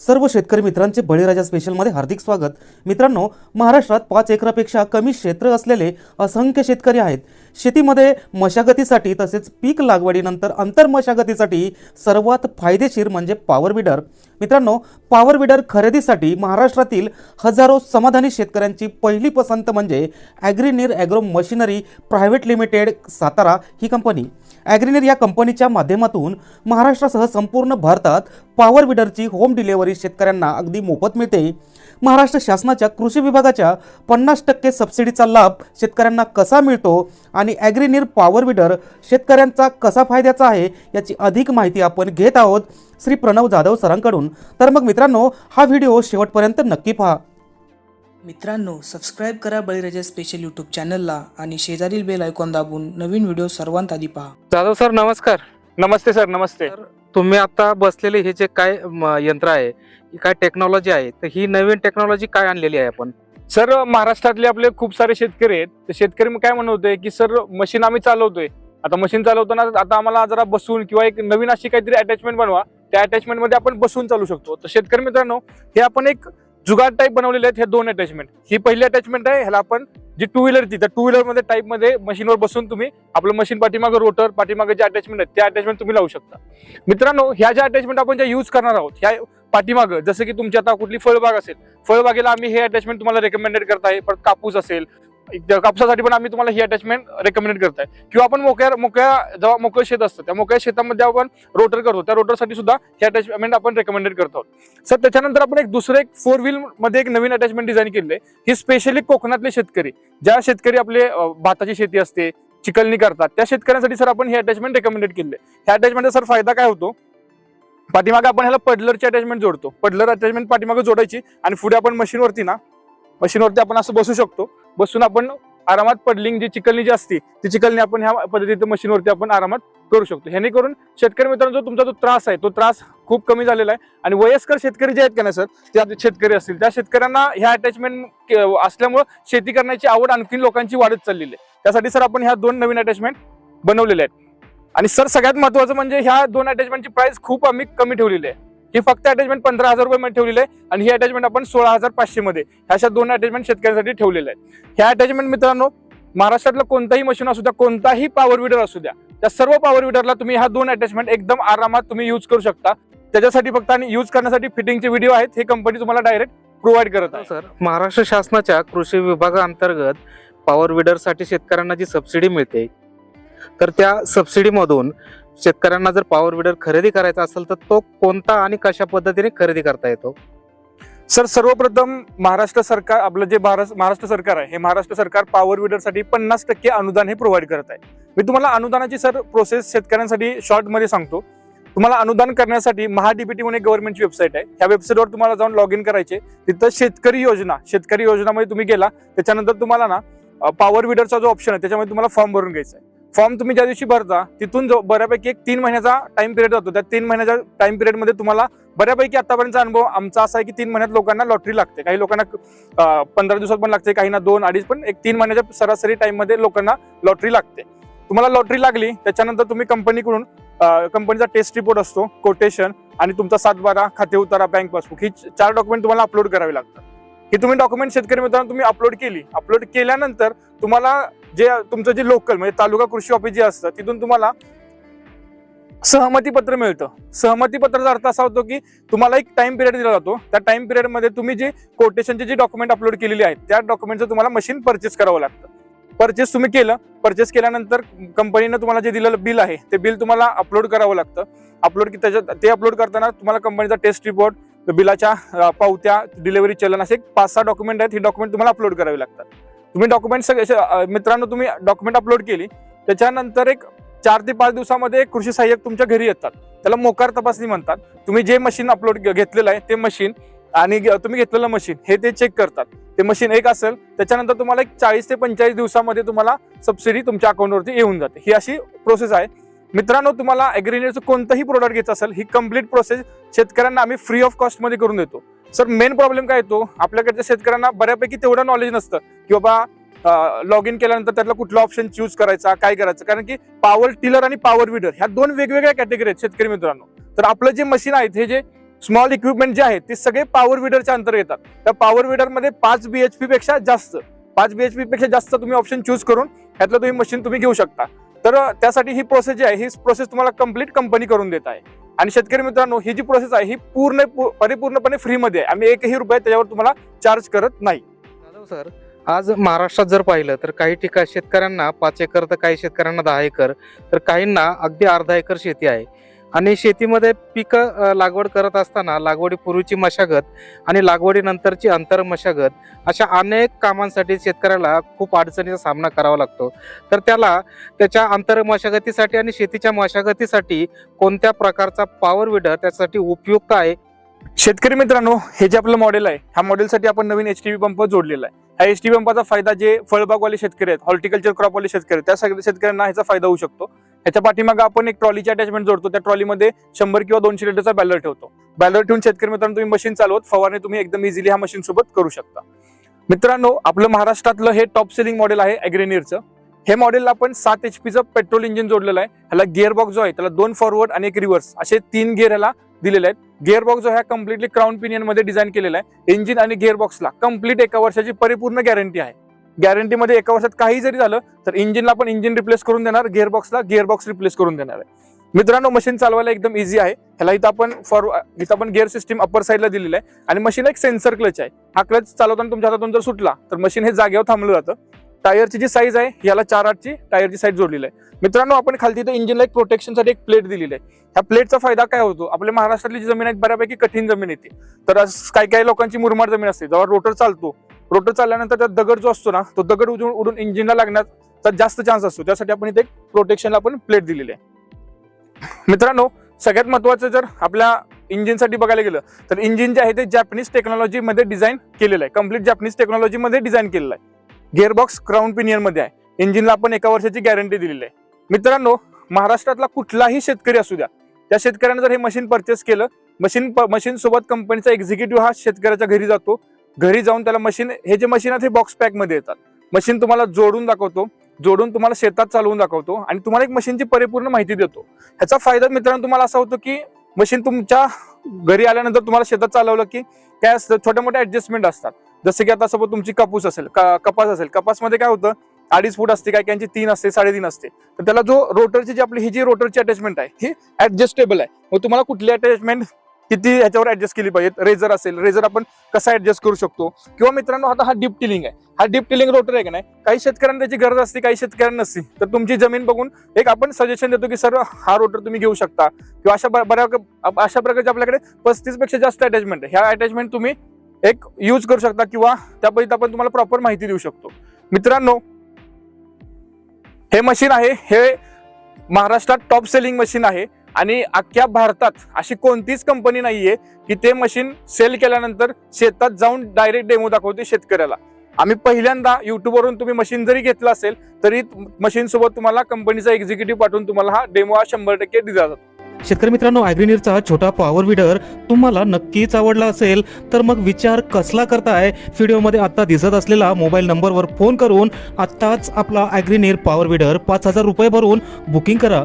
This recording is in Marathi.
सर्व शेतकरी मित्रांचे बळीराजा स्पेशलमध्ये हार्दिक स्वागत. मित्रांनो महाराष्ट्रात पाच एकरापेक्षा कमी क्षेत्र असलेले असंख्य शेतकरी आहेत. शेतीमध्ये मशागतीसाठी तसेच पीक लागवडीनंतर अंतर मशागतीसाठी सर्वात फायदेशीर म्हणजे पॉवर बिडर मित्रांनो पॉवर बिडर खरेदीसाठी महाराष्ट्रातील हजारो समाधानी शेतकऱ्यांची पहिली पसंत म्हणजे Agrineer agro machinery private limited Satara ही कंपनी. ॲग्रीनिर या कंपनीच्या माध्यमातून महाराष्ट्रासह संपूर्ण भारतात पॉवर बिडरची होम डिलिव्हरी शेतकऱ्यांना अगदी मोफत मिळते. महाराष्ट्र शासनाच्या कृषी विभागाच्या पन्नास टक्के सबसिडीचा लाभ शेतकऱ्यांना कसा मिळतो आणि ॲग्रीनीर पॉवर बिडर शेतकऱ्यांचा कसा फायद्याचा आहे याची अधिक माहिती आपण घेत आहोत श्री प्रणव जाधव सरांकडून. तर मग मित्रांनो हा व्हिडिओ शेवटपर्यंत नक्की पहा. मित्रांनो सबस्क्राईब करा बळीराजा स्पेशल यूट्यूब चॅनलला आणि शेजारील बेल आयकॉन दाबून नवीन व्हिडिओ सर्वांत आधी पहा. जाधव सर नमस्कार. नमस्ते सर नमस्ते. तर तुम्ही आता बसलेले हे जे काय यंत्र आहे ही काय टेक्नॉलॉजी आहे तर ही नवीन टेक्नॉलॉजी काय आणलेली आहे आपण? सर महाराष्ट्रातले आपले खूप सारे शेतकरी आहेत. तर शेतकरी काय म्हणत होते की सर मशीन आम्ही चालवतोय. आता मशीन चालवताना आता आम्हाला जरा बसून किंवा एक नवीन अशी काहीतरी अटॅचमेंट बनवा. त्या अटॅचमेंटमध्ये आपण बसून चालू शकतो. तर शेतकरी मित्रांनो हे आपण एक जुगाड टाईप बनवलेले आहेत हे दोन अटॅचमेंट ही पहिली अटॅचमेंट आहे ह्याला आपण जी टू व्हीलरची त्या टू व्हीलरमध्ये टाईपमध्ये मशीनवर बसून तुम्ही आपलं मशीन पाठीमागं रोटर पाठीमागे जे अटॅचमेंट आहेत त्या अटॅचमेंट तुम्ही लावू शकता. मित्रांनो ह्या ज्या अटॅचमेंट आपण ज्या युज करणार आहोत ह्या पाठीमागं जसं की तुमची आता कुठली फळबाग असेल फळबागेला आम्ही हे अटॅचमेंट तुम्हाला रेकमेंडेड आहे. परत कापूस असेल कापसासाठी पण आम्ही तुम्हाला ही अटॅचमेंट रेकमेंड करताय. किंवा आपण मोकळ्या मोकळ्या जेव्हा मोकळं शेत असतं त्या मोकळ्या शेतामध्ये आपण रोटर करतो त्या रोटरसाठी सुद्धा हे अटॅचमेंट आपण रेकमेंडेड करतो. सर त्याच्यानंतर आपण एक दुसरं एक फोर व्हील मध्ये एक नवीन अटॅचमेंट डिझाईन केले ही स्पेशली कोकणातले शेतकरी ज्या शेतकरी आपले भाताची शेती असते चिकलणी करतात त्या शेतकऱ्यांसाठी सर आपण हे अटॅचमेंट रेकमेंडेड केले ह्या अटॅचमेंटचा सर फायदा काय होतो? पाठीमागे आपण ह्याला पडलरची अटॅचमेंट जोडतो. पडलर अटॅचमेंट पाठीमागे जोडायची आणि पुढे आपण मशीनवरती ना मशीनवरती आपण असं बसू शकतो. बसून आपण आरामात पडलिंग जी चिकलणी जी असते ती चिकलणी आपण ह्या पद्धतीच्या मशीनवरती आपण आरामात करू शकतो. ह्याने करून शेतकरी मित्रांनो जो तुमचा जो त्रास आहे तो त्रास खूप कमी झालेला आहे. आणि वयस्कर शेतकरी जे आहेत का ना सर ते आपले शेतकरी असतील. त्या शेतकऱ्यांना ह्या अटॅचमेंट असल्यामुळं शेती करण्याची आवड आणखी लोकांची वाढत चाललेली आहे. त्यासाठी सर आपण ह्या दोन नवीन अटॅचमेंट बनवलेल्या आहेत. आणि सर सगळ्यात महत्वाचं म्हणजे ह्या दोन अटॅचमेंटची प्राइस खूप आम्ही कमी ठेवलेली आहे. ही फक्त अटॅचमेंट पंधरा हजार रुपये मध्ये ठेवलेली आहे आणि ही अटॅचमेंट आपण सोळा हजार पाचशे मध्ये. अशा दोन अटॅचमेंट शेतकऱ्यांसाठी ठेवलेल्या आहेत. ह्या अटॅचमेंट मित्रांनो महाराष्ट्रातलं कोणताही मशीन असू द्या कोणताही पॉवर विडर असू द्या त्या सर्व पॉवर विडरला तुम्ही ह्या दोन अटॅचमेंट एकदम आरामात तुम्ही यूज करू शकता. त्याच्यासाठी फक्त आणि यूज करण्यासाठी फिटिंगचे व्हिडिओ आहेत. हे कंपनी तुम्हाला डायरेक्ट प्रोव्हाइड करत आहे. सर महाराष्ट्र शासनाच्या कृषी विभागाअंतर्गत पॉवर विडरसाठी शेतकऱ्यांना जी सबसिडी मिळते तर त्या सबसिडीमधून शेतकऱ्यांना जर पॉवर विडर खरेदी करायचा असेल तर तो कोणता आणि कशा पद्धतीने खरेदी करता येतो? सर सर्वप्रथम महाराष्ट्र सरकार आपलं जे महाराष्ट्र सरकार आहे हे महाराष्ट्र सरकार पॉवर विडरसाठी पन्नास टक्के अनुदान हे प्रोव्हाइड करत आहे. मी तुम्हाला अनुदानाची सर प्रोसेस शेतकऱ्यांसाठी शॉर्टमध्ये सांगतो. तुम्हाला अनुदान करण्यासाठी महाडीबीटी म्हणून एक गव्हर्नमेंटची वेबसाईट आहे. ह्या वेबसाईटवर तुम्हाला जाऊन लॉग इन करायचे. तिथं शेतकरी योजना शेतकरी योजनामध्ये तुम्ही गेला त्याच्यानंतर तुम्हाला ना पॉवर विडरचा जो ऑप्शन आहे त्याच्यामध्ये तुम्हाला फॉर्म भरून घ्यायचा आहे. फॉर्म तुम्ही ज्या दिवशी भरता तिथून जो बऱ्यापैकी एक तीन महिन्याचा टाइम पिरियड जातो. त्या तीन महिन्याच्या टाइम पिरियडमध्ये तुम्हाला बऱ्यापैकी आतापर्यंतचा अनुभव आमचा असा आहे की तीन महिन्यात लोकांना लॉटरी लागते. काही लोकांना पंधरा दिवसात पण लागते काहींना दोन अडीच पण एक तीन महिन्याच्या सरासरी टाइममध्ये लोकांना लॉटरी लागते. तुम्हाला लॉटरी लागली त्याच्यानंतर तुम्ही कंपनीकडून कंपनीचा टेस्ट रिपोर्ट असतो कोटेशन आणि तुमचा सातबारा खाते उतारा बँक पासबुक ही चार डॉक्युमेंट तुम्हाला अपलोड करावी लागतात. ही तुम्ही डॉक्युमेंट शेतकरी मित्रांनो तुम्ही अपलोड केली. अपलोड केल्यानंतर तुम्हाला जे तुमचं जे लोकल म्हणजे तालुका कृषी ऑफिस जे असतं तिथून तुम्हाला सहमती पत्र मिळतं. सहमती पत्राचा अर्थ असा होतो की तुम्हाला एक टाइम पिरियड दिला जातो. त्या टाइम पिरियडमध्ये तुम्ही जे कोटेशनचे जे डॉक्युमेंट अपलोड केलेली आहेत त्या डॉक्युमेंटचं तुम्हाला मशीन परचेस करावं लागतं. परचेस तुम्ही केलं परचेस केल्यानंतर कंपनीनं तुम्हाला जे दिलेलं बिल आहे ते बिल तुम्हाला अपलोड करावं लागतं. अपलोड त्याच्यात ते अपलोड करताना तुम्हाला कंपनीचा टेस्ट रिपोर्ट बिलाच्या पावत्या डिलिव्हरी चलन असे एक पाच सहा डॉक्युमेंट आहेत. ही डॉक्युमेंट तुम्हाला अपलोड करावी लागतात. तुम्ही डॉक्युमेंट सगळे मित्रांनो तुम्ही डॉक्युमेंट अपलोड केली त्याच्यानंतर एक चार ते पाच दिवसामध्ये एक कृषी सहाय्यक तुमच्या घरी येतात. त्याला मोकार तपासणी म्हणतात. तुम्ही जे मशीन अपलोड घेतलेलं आहे ते मशीन आणि तुम्ही घेतलेलं मशीन हे ते चेक करतात. ते मशीन एक असेल त्याच्यानंतर तुम्हाला एक चाळीस ते पंचेचाळीस दिवसामध्ये तुम्हाला सबसिडी तुमच्या अकाउंटवरती येऊन जाते. ही अशी प्रोसेस आहे. मित्रांनो तुम्हाला अॅग्रिनेटचं कोणतंही प्रोडक्ट घ्यायचं असेल ही कंप्लीट प्रोसेस शेतकऱ्यांना आम्ही फ्री ऑफ कॉस्टमध्ये करून देतो. सर मेन प्रॉब्लेम काय येतो? आपल्याकडच्या शेतकऱ्यांना बऱ्यापैकी तेवढं नॉलेज नसतं की बाबा लॉग इन केल्यानंतर त्यातला कुठला ऑप्शन चूज करायचा काय करायचं? कारण की पॉवर टिलर आणि पॉवर विडर ह्या दोन वेगवेगळ्या कॅटेगरी आहेत शेतकरी मित्रांनो. तर आपलं जे मशीन आहेत हे जे स्मॉल इक्विपमेंट जे आहेत ते सगळे पॉवर विडरच्या अंतर येतात. त्या पॉवर विडरमध्ये पाच बीएचपी पेक्षा जास्त पाच बीएचपी पेक्षा जास्त तुम्ही ऑप्शन चूज करून ह्यातलं तुम्ही मशीन तुम्ही घेऊ शकता. तर त्यासाठी ही प्रोसेस जी आहे ही प्रोसेस तुम्हाला कंप्लीट कंपनी करून देत आहे. आणि शेतकरी मित्रांनो ही जी प्रोसेस आहे ही पूर्ण परिपूर्णपणे फ्रीमध्ये आहे. आम्ही एकही रुपये त्याच्यावर तुम्हाला चार्ज करत नाही. सर आज महाराष्ट्रात जर पाहिलं तर काही ठिकाणी शेतकऱ्यांना पाच एकर तर काही शेतकऱ्यांना दहा एकर तर काहींना अगदी अर्धा एकर शेती आहे. आणि शेतीमध्ये पिकं लागवड करत असताना लागवडीपूर्वीची मशागत आणि लागवडीनंतरची अंतर मशागत अशा अनेक कामांसाठी शेतकऱ्याला खूप अडचणीचा सामना करावा लागतो. तर त्याला त्याच्या अंतर मशागतीसाठी आणि शेतीच्या मशागतीसाठी कोणत्या प्रकारचा पॉवर विडर त्यासाठी उपयुक्त आहे? शेतकरी मित्रांनो हे जे आपलं मॉडेल आहे ह्या मॉडेलसाठी आपण नवीन एच टी पंप जोडलेला आहे. ह्या एच टी पंपाचा फायदा जे फळबागवाले शेतकरी आहेत हॉर्टिकल्चर क्रॉपवाले शेतकरी आहेत त्या सगळ्या शेतकऱ्यांना ह्याचा फायदा होऊ शकतो. ह्याच्या पाठीमागे आपण एक ट्रॉलीची अटॅचमेंट जोडतो. त्या ट्रॉलीमध्ये शंभर किंवा दोनशे लिटरचा बॅलर ठेवतो. बॅलर ठेवून शेतकरी मित्रांनो तुम्ही मशीन चालवत फवारणी तुम्ही एकदम इझिली ह्या मशीन सोबत करू शकता. मित्रांनो आपलं महाराष्ट्रातलं हे टॉप सेलिंग मॉडेल आहे अॅग्रेनियरचं हे मॉडेल आपण सात एच पीचं पेट्रोल इंजिन जोडलेलं आहे. ह्याला गिअर बॉक्स जो आहे त्याला दोन फॉरवर्ड आणि एक रिव्हर्स असे तीन गिअर ह्याला दिलेले आहेत. गिअरबॉक्स जो ह्या कम्प्लिटली क्राऊन पिनियनमध्ये डिझाईन केलेला आहे. इंजिन आणि गिअरबॉक्सला कंप्लीट एका वर्षाची परिपूर्ण गॅरंटी आहे. गॅरंटीमध्ये एका वर्षात काही जरी झालं तर इंजिनला पण इंजिन रिप्लेस करून देणार गिअरबॉक्सला बॉक्सला गिअर बॉक्स रिप्लेस करून देणार आहे. मित्रांनो मशीन चालवायला एकदम इझी आहे. ह्याला इथं आपण फॉर इथं आपण गिअर सिस्टीम अप्पर साईडला दिलेलं आहे. आणि मशीन एक सेन्सर क्लच आहे. हा क्लच चालवताना तुमच्या हातातून जर सुटला तर मशीन हे जागेवर थांबलं जातं. टायरची जी साईज आहे याला चार आठची टायरची साईज जोडलेली आहे. मित्रांनो आपण खालती इथं इंजिनला एक प्रोटेक्शनसाठी एक प्लेट दिलेली आहे. ह्या प्लेटचा फायदा काय होतो? आपल्या महाराष्ट्रातली जी जमीन आहे बऱ्यापैकी कठीण जमीन येते तर काही काही लोकांची मुरमाड जमीन असते. जेव्हा रोटर चालतो रोटर चालल्यानंतर त्यात दगड जो असतो ना तो दगड उडून उडून इंजिनला लागण्याचा जास्त चान्स असतो. त्यासाठी आपण इथे प्रोटेक्शनला आपण प्लेट दिलेली आहे. मित्रांनो सगळ्यात महत्वाचं जर आपल्या इंजिनसाठी बघायला गेलं तर इंजिन जे आहे ते जॅपनीज टेक्नॉलॉजीमध्ये डिझाईन केलेलं आहे. कंप्लीट जॅपनीज टेक्नॉलॉजीमध्ये डिझाईन केलेलं आहे. गिअरबॉक्स क्राऊन पिनियनमध्ये आहे. इंजिनला आपण एका वर्षाची गॅरंटी दिलेली आहे. मित्रांनो महाराष्ट्रातला कुठलाही शेतकरी असू द्या त्या शेतकऱ्यानं जर हे मशीन परचेस केलं मशीन मशीन सोबत कंपनीचा एक्झिक्युटिव्ह हा शेतकऱ्याच्या घरी जातो. घरी जाऊन त्याला मशीन हे जे मशीन आहेत हे बॉक्स पॅकमध्ये येतात. मशीन तुम्हाला जोडून दाखवतो जोडून तुम्हाला शेतात चालवून दाखवतो आणि तुम्हाला एक मशीनची परिपूर्ण माहिती देतो. ह्याचा फायदा मित्रांनो तुम्हाला असा होतो की मशीन तुमच्या घरी आल्यानंतर तुम्हाला शेतात चालवलं की काय असतं छोट्या मोठ्या ऍडजस्टमेंट असतात. जसं की आता सपोज तुमची कापूस असेल कपास असेल. कपासमध्ये काय होतं अडीच फूट असते काय त्यांची तीन असते साडेतीन असते. तर त्याला जो रोटरची जी आपली ही जी रोटरची अटॅचमेंट आहे ही ऍडजस्टेबल आहे. मग तुम्हाला कुठली अटॅचमेंट किती ह्याच्यावर ऍडजस्ट केली पाहिजे रेझर असेल रेझर आपण कसा ऍडजस्ट करू शकतो? किंवा मित्रांनो आता हा डीप टिलिंग आहे. हा डीप टिलिंग रोटर आहे का नाही? काही शेतकऱ्यांना त्याची गरज असते काही शेतकऱ्यांना नसते. तर तुमची जमीन बघून एक आपण सजेशन देतो की सर हा रोटर तुम्ही घेऊ शकता. किंवा अशा ब- बऱ्या अशा प्रकारचे आपल्याकडे पस्तीसपेक्षा जास्त अटॅचमेंट आहे. ह्या अटॅचमेंट तुम्ही एक यूज करू शकता किंवा त्या पद्धतीत आपण तुम्हाला प्रॉपर माहिती देऊ शकतो. मित्रांनो हे मशीन आहे. हे महाराष्ट्रात टॉप सेलिंग मशीन आहे. आणि अख्ख्या भारतात अशी कोणतीच कंपनी नाहीये की ते मशीन सेल केल्यानंतर शेतात जाऊन डायरेक्ट डेमो दाखवते शेतकऱ्याला. आम्ही पहिल्यांदा युट्यूबवरून तुम्ही मशीन जरी घेतलं असेल तरी मशीन सोबत तुम्हाला कंपनीचा एक्झिक्युटिव्ह पाठवून तुम्हाला हा डेमो हा शंभर टक्के दिला जातो. शेतकरी मित्रांनो ॲग्रिनीरचा छोटा पॉवर विडर तुम्हाला नक्कीच आवडला असेल तर मग विचार कसला करताय? व्हिडिओमध्ये आत्ता दिसत असलेला मोबाईल नंबरवर फोन करून आत्ताच आपला ॲग्रिनीर पॉवर विडर पाच हजार रुपये भरून बुकिंग करा.